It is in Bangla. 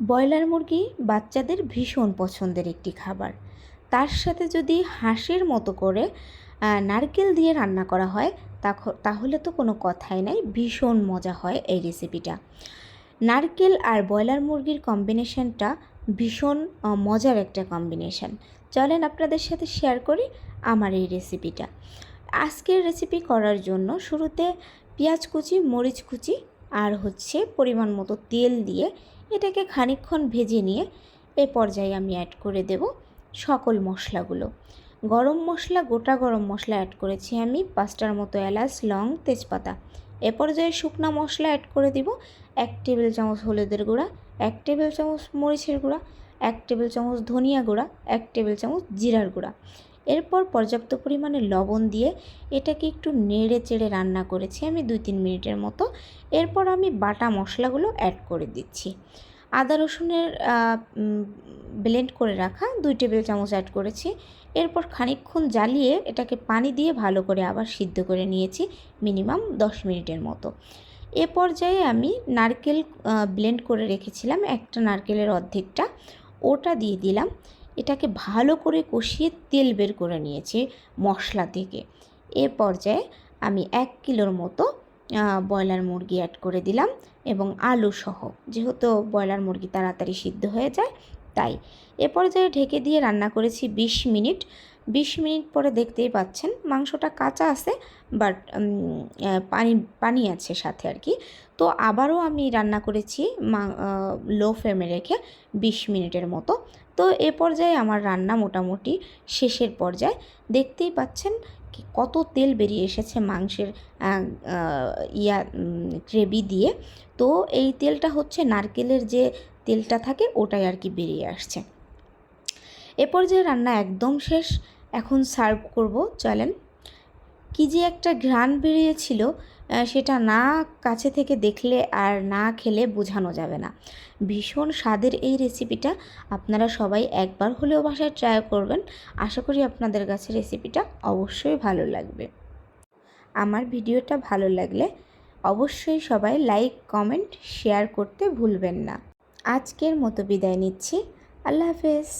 ব্রয়লার মুরগি বাচ্চাদের ভীষণ পছন্দের একটি খাবার। তার সাথে যদি হাঁসের মতো করে নারকেল দিয়ে রান্না করা হয় তাহলে তো কোনো কথাই নাই, ভীষণ মজা হয় এই রেসিপিটা নারকেল আর ব্রয়লার মুরগির কম্বিনেশনটা ভীষণ মজার একটা কম্বিনেশন চলেন আপনাদের সাথে শেয়ার করি আমার এই রেসিপিটা আজকের রেসিপি করার জন্য শুরুতে পেঁয়াজ কুচি, মরিচ কুচি আর হচ্ছে পরিমাণ মতো তেল দিয়ে এটাকে খানিকক্ষণ ভেজে নিয়ে এ পর্যায়ে আমি অ্যাড করে দেব সকল মশলাগুলো। গরম মশলা, গোটা গরম মশলা অ্যাড করেছি আমি, পাঁচটার মতো এলাচ, লং, তেজপাতা। এ পর্যায়ে শুকনা মশলা অ্যাড করে দিব এক টেবিল চামচ হলুদের গুঁড়া, এক টেবিল চামচ মরিচের গুঁড়া, এক টেবিল চামচ ধনিয়া গুঁড়া, এক টেবিল চামচ জিরার গুঁড়া। এরপর পর্যাপ্ত পরিমাণে লবণ দিয়ে এটাকে একটু নেড়ে চেড়ে রান্না করেছি আমি দুই তিন মিনিটের মতো। এরপর আমি বাটা মশলাগুলো অ্যাড করে দিচ্ছি। আদা রসুনের ব্লেন্ড করে রাখা দুই টেবিল চামচ অ্যাড করেছি। এরপর খানিকক্ষণ জ্বালিয়ে এটাকে পানি দিয়ে ভালো করে আবার সিদ্ধ করে নিয়েছি মিনিমাম দশ মিনিটের মতো। এ পর্যায়ে আমি নারকেল ব্লেন্ড করে রেখেছিলাম একটা নারকেলের অর্ধেকটা। ওটা দিয়ে দিলাম। এটাকে ভালো করে কষিয়ে তেল বের করে নিয়েছি মশলা থেকে। এ পর্যায়ে আমি এক কিলোর মতো ব্রয়লার মুরগি অ্যাড করে দিলাম এবং আলু সহ। যেহেতু ব্রয়লার মুরগি তাড়াতাড়ি সিদ্ধ হয়ে যায়, তাই। এ পর্যায়ে ঢেকে দিয়ে রান্না করেছি বিশ মিনিট। বিশ মিনিট পরে দেখতেই পাচ্ছেন মাংসটা কাঁচা আছে বাট পানি পানি আছে সাথে আর কি। তো আবারও আমি রান্না করেছি লো ফ্লেমে রেখে বিশ মিনিটের মতো। তো এ পর্যায়ে আমার রান্না মোটামুটি শেষের পর্যায়ে। দেখতেই পাচ্ছেন কত তেল বেরিয়ে এসেছে মাংসের ইয়া গ্রেভি দিয়ে। তো এই তেলটা হচ্ছে নারকেলের যে তেলটা থাকে ওটাই আর কি বেরিয়ে আসছে। এ পর্যায়ে রান্না একদম শেষ। এখন সার্ভ করব, চলেন। কি যে একটা ঘ্রাণ বেরিয়েছিল সেটা না কাছে থেকে দেখলে আর না খেলে বোঝানো যাবে না। ভীষণ স্বাদের এই রেসিপিটা আপনারা সবাই একবার হলেও বাসায় ট্রাই করবেন। আশা করি আপনাদের কাছে রেসিপিটা অবশ্যই ভালো লাগবে। আমার ভিডিওটা ভালো লাগলে অবশ্যই সবাই লাইক কমেন্ট শেয়ার করতে ভুলবেন না। আজকের মতো বিদায় নিচ্ছি। আল্লাহ হাফেজ।